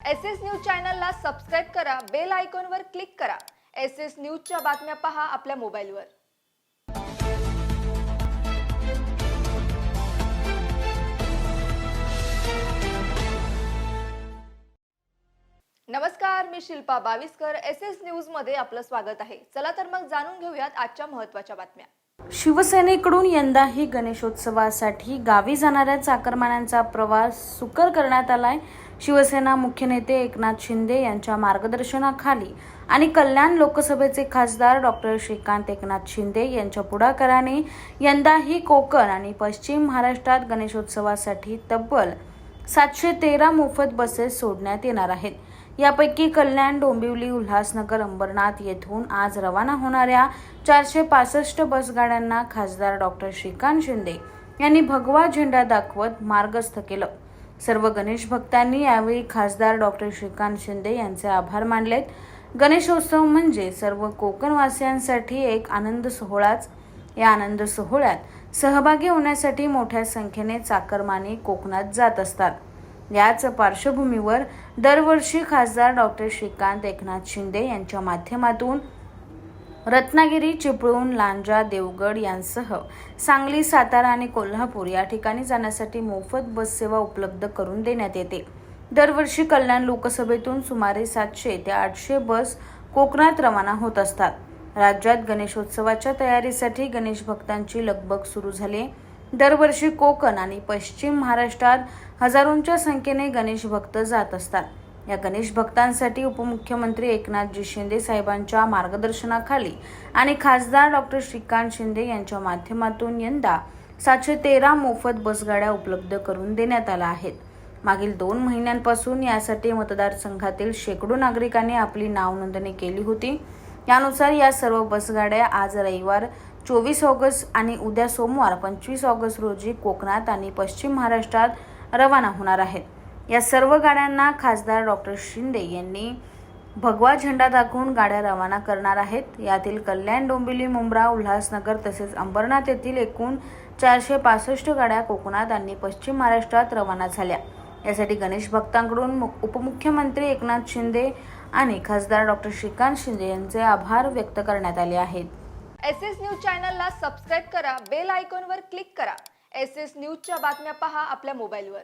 S S news चॅनलला subscribe करा bell आयकॉनवर क्लिक करा. एस एस न्यूजच्या बातम्या पहा आपल्या मोबाईलवर. नमस्कार मी शिल्पा बावीसकर. एस एस न्यूजमध्ये आपलं स्वागत आहे. चला तर मग जाणून घेऊयात आजच्या महत्त्वाच्या बातम्या. शिवसेनेकडून यंदाही गणेशोत्सवासाठी गावी जाणाऱ्या चाकरमान्यांचा प्रवास सुकर करण्यात आलाय. शिवसेना मुख्य नेते एकनाथ शिंदे यांच्या मार्गदर्शनाखाली आणि कल्याण लोकसभेचे खासदार डॉक्टर श्रीकांत एकनाथ शिंदे यांच्या पुढाकाराने यंदाही कोकण आणि पश्चिम महाराष्ट्रात गणेशोत्सवासाठी तब्बल सातशे तेरा मोफत बसेस सोडण्यात येणार आहेत. यापैकी कल्याण डोंबिवली उल्हासनगर अंबरनाथ येथून आज रवाना होणाऱ्या चारशे पासष्ट बसगाड्यांना खासदार डॉक्टर श्रीकांत शिंदे यांनी भगवा झेंडा दाखवत मार्गस्थ केलं. सर्व गणेश भक्तांनी यावेळी खासदार डॉक्टर श्रीकांत शिंदे यांचे आभार मानलेत. गणेशोत्सव म्हणजे सर्व कोकणवासियांसाठी एक आनंद सोहळाच. या आनंद सोहळ्यात सहभागी होण्यासाठी मोठ्या संख्येने चाकरमानी कोकणात जात असतात. याच पार्श्वभूमीवर दरवर्षी खासदार डॉक्टर श्रीकांत एकनाथ शिंदे यांच्या माध्यमातून रत्नागिरी चिपळूण लांजा देवगड यांसह सांगली सातारा आणि कोल्हापूर या ठिकाणी जाण्यासाठी मोफत बस सेवा उपलब्ध करून देण्यात येते. दरवर्षी कल्याण लोकसभेतून सुमारे सातशे ते आठशे बस कोकणात रवाना होत असतात. राज्यात गणेशोत्सवाच्या तयारीसाठी गणेश भक्तांची लगबग सुरू झाली. दरवर्षी कोकण आणि पश्चिम महाराष्ट्रात हजारोंच्या संख्येने गणेश भक्त जात असतात. या गणेश भक्तांसाठी उपमुख्यमंत्री एकनाथजी शिंदे साहेबांच्या मार्गदर्शनाखाली आणि खासदार डॉक्टर श्रीकांत शिंदे यांच्या माध्यमातून यंदा सातशे तेरा मोफत बसगाड्या उपलब्ध करून देण्यात आल्या आहेत. मागील दोन महिन्यांपासून यासाठी मतदारसंघातील शेकडो नागरिकांनी आपली नावनोंदणी केली होती. यानुसार या सर्व बसगाड्या आज रविवार चोवीस ऑगस्ट आणि उद्या सोमवार पंचवीस ऑगस्ट रोजी कोकणात आणि पश्चिम महाराष्ट्रात रवाना होणार आहेत. या सर्व गाड्यांना खासदार डॉक्टर शिंदे यांनी भगवा झेंडा दाखवून गाड्या रवाना करणार आहेत. यातील कल्याण डोंबिवली मुंब्रा उल्हासनगर तसेच अंबरनाथ येथील एकूण चारशे पासष्ट गाड्या कोकणात आणि पश्चिम महाराष्ट्रात रवाना झाल्या. यासाठी गणेश भक्तांकडून मु- उपमुख्यमंत्री एकनाथ शिंदे आणि खासदार डॉक्टर श्रीकांत शिंदे यांचे आभार व्यक्त करण्यात आले आहेत. एस एस न्यूज चॅनलला सबस्क्राईब करा बेल आयकॉनवर क्लिक करा. एस एस न्यूजच्या बातम्या पहा आपल्या मोबाईलवर.